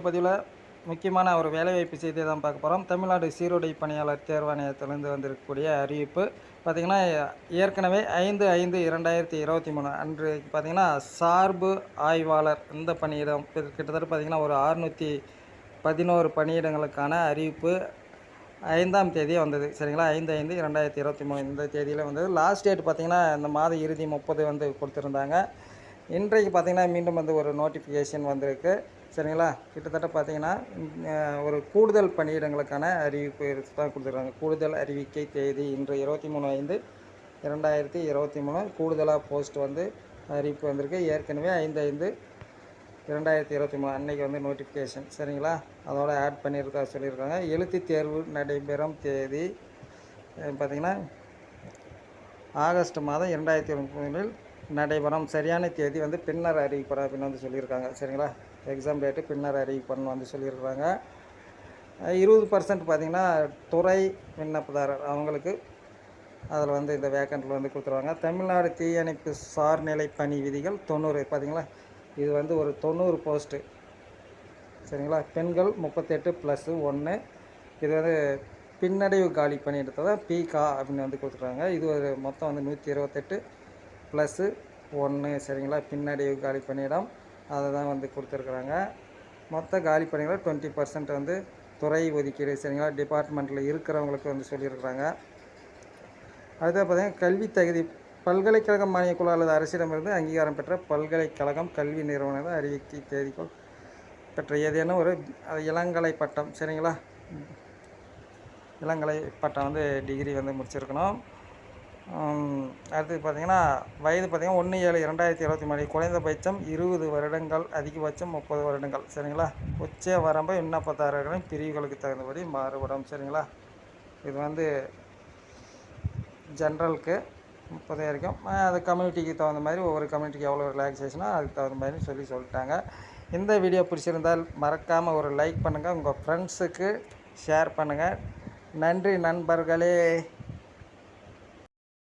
பதிவில் முக்கியமான ஒரு வேலைவாய்ப்பு செய்தியை தான் பார்க்க போகிறோம் தமிழ்நாடு சீருடை பணியாளர் தேர்வாணையத்திலிருந்து வந்திருக்கக்கூடிய அறிவிப்பு. பார்த்திங்கன்னா ஏற்கனவே ஐந்து ஐந்து இரண்டாயிரத்தி இருபத்தி மூணு அன்று பார்த்திங்கன்னா சார்பு ஆய்வாளர் இந்த பணியிடம் கிட்டத்தட்ட பார்த்திங்கன்னா ஒரு அறுநூற்றி பதினோரு பணியிடங்களுக்கான அறிவிப்பு ஐந்தாம் தேதி வந்தது. சரிங்களா? ஐந்து ஐந்து இரண்டாயிரத்தி இருபத்தி மூணு இந்த தேதியில் வந்தது. லாஸ்ட் டேட் பார்த்திங்கன்னா இந்த மாத இறுதி முப்பது வந்து கொடுத்துருந்தாங்க. இன்றைக்கு பார்த்திங்கன்னா மீண்டும் வந்து ஒரு நோட்டிஃபிகேஷன் வந்திருக்கு. சரிங்களா? கிட்டத்தட்ட பார்த்திங்கன்னா ஒரு கூடுதல் பணியிடங்களுக்கான அறிவிப்பு தான் கொடுத்துருக்காங்க. கூடுதல் அறிவிக்கை தேதி இன்று இருபத்தி மூணு ஐந்து இரண்டாயிரத்தி இருபத்தி மூணு. கூடுதலாக போஸ்ட் வந்து அறிவிப்பு வந்திருக்கு. ஏற்கனவே ஐந்து ஐந்து இரண்டாயிரத்தி இருபத்தி மூணு அன்னைக்கு வந்து நோட்டிஃபிகேஷன் சரிங்களா? அதோட ஆட் பண்ணியிருக்கா சொல்லியிருக்காங்க. எழுத்து தேர்வு நடைபெறும் தேதி பார்த்திங்கன்னா ஆகஸ்ட் மாதம் இரண்டாயிரத்தி முப்பதில் நடைபெறும். சரியான தேதி வந்து பின்னர் அறிவிப்படும் அப்படின்னு வந்து சொல்லியிருக்காங்க. சரிங்களா? எக்ஸாம் டேட்டு பின்னர் அறிவிப்பணும் வந்து சொல்லியிருக்கிறாங்க. இருபது பர்சன்ட் பார்த்திங்கன்னா துறை விண்ணப்பதாரர் அவங்களுக்கு அதில் வந்து இந்த வேக்கண்ட்டில் வந்து கொடுத்துருவாங்க. தமிழ்நாடு தீயணைப்பு சார்நிலை பணி விதிகள் தொண்ணூறு பார்த்தீங்களா? இது வந்து ஒரு தொண்ணூறு போஸ்ட்டு சரிங்களா? பெண்கள் முப்பத்தெட்டு ப்ளஸ்ஸு ஒன்று இது வந்து பின்னடைவு காலி பணி தான் பிகா அப்படின்னு வந்து கொடுத்துருக்காங்க. இது ஒரு மொத்தம் வந்து நூற்றி இருபத்தெட்டு. ப்ளஸ்ஸு ஒன்று சரிங்களா? பின்னடைவு காலி பணியிடம் அதை தான் வந்து கொடுத்துருக்குறாங்க. மொத்த காலி பணிகள் டுவெண்ட்டி பர்சன்ட் வந்து துறை ஒதுக்கீடு சரிங்களா? டிபார்ட்மெண்ட்டில் இருக்கிறவங்களுக்கு வந்து சொல்லியிருக்கிறாங்க. அடுத்து பார்த்தீங்கன்னா கல்வி தகுதி பல்கலைக்கழக மானியக்குழு அல்லது அரசிடமிருந்து அங்கீகாரம் பெற்ற பல்கலைக்கழகம் கல்வி நிறுவனம் அறிவிக்கை தேதிக்குள் பெற்ற ஏதேனும் ஒரு இளங்கலை பட்டம் சரிங்களா? இளங்கலை பட்டம் வந்து டிகிரி வந்து முடிச்சிருக்கணும். அடுத்து பார்த்தீங்கன்னா வயது பார்த்தீங்கன்னா ஒன்று ஏழு இரண்டாயிரத்தி இருபத்தி மூணு. குறைந்தபட்சம் இருபது வருடங்கள் அதிகபட்சம் முப்பது வருடங்கள். சரிங்களா? உச்ச வரம்பு விண்ணப்பதாரர்களின் பிரிவுகளுக்கு தகுந்தபடி மாறுபடும். சரிங்களா? இது வந்து ஜென்ரலுக்கு முப்பது வரைக்கும். அது கம்யூனிட்டிக்கு தகுந்த மாதிரி ஒவ்வொரு கம்யூனிட்டிக்கு எவ்வளோ ரிலாக்ஸேஷனோ அதுக்கு தகுந்த மாதிரி சொல்லி சொல்லிட்டாங்க. இந்த வீடியோ பிடிச்சிருந்தால் மறக்காமல் ஒரு லைக் பண்ணுங்கள் உங்கள் ஃப்ரெண்ட்ஸுக்கு ஷேர் பண்ணுங்கள் நன்றி நண்பர்களே.